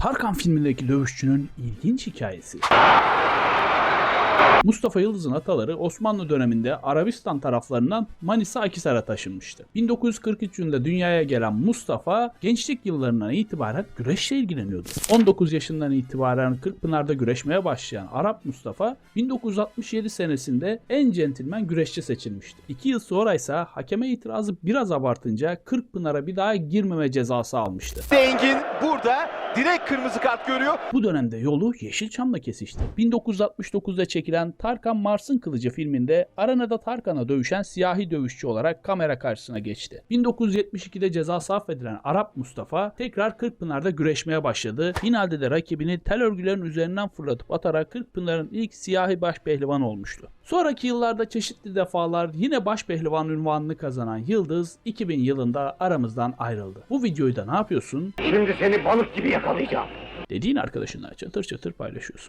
Tarkan filmindeki dövüşçünün ilginç hikayesi. Mustafa Yıldız'ın ataları Osmanlı döneminde Arabistan taraflarından Manisa Akisar'a taşınmıştı. 1943 yılında dünyaya gelen Mustafa gençlik yıllarından itibaren güreşle ilgileniyordu. 19 yaşından itibaren Kırkpınar'da güreşmeye başlayan Arap Mustafa 1967 senesinde en centilmen güreşçi seçilmişti. 2 yıl sonra ise hakeme itirazı biraz abartınca Kırkpınar'a bir daha girmeme cezası almıştı. Engin burada direkt kırmızı kart görüyor. Bu dönemde yolu Yeşilçam'la kesişti. 1969'da çekilen Tarkan Mars'ın Kılıcı filminde arenada Tarkan'a dövüşen siyahi dövüşçü olarak kamera karşısına geçti. 1972'de cezası affedilen Arap Mustafa tekrar Kırkpınar'da güreşmeye başladı. Finalde de rakibini tel örgülerin üzerinden fırlatıp atarak Kırkpınar'ın ilk siyahi baş pehlivan olmuştu. Sonraki yıllarda çeşitli defalar yine baş pehlivan ünvanını kazanan Yıldız 2000 yılında aramızdan ayrıldı. Bu videoyu da ne yapıyorsun? Şimdi seni balık gibi yakalayacağım. Dediğin arkadaşınla çatır çatır paylaşıyorsun.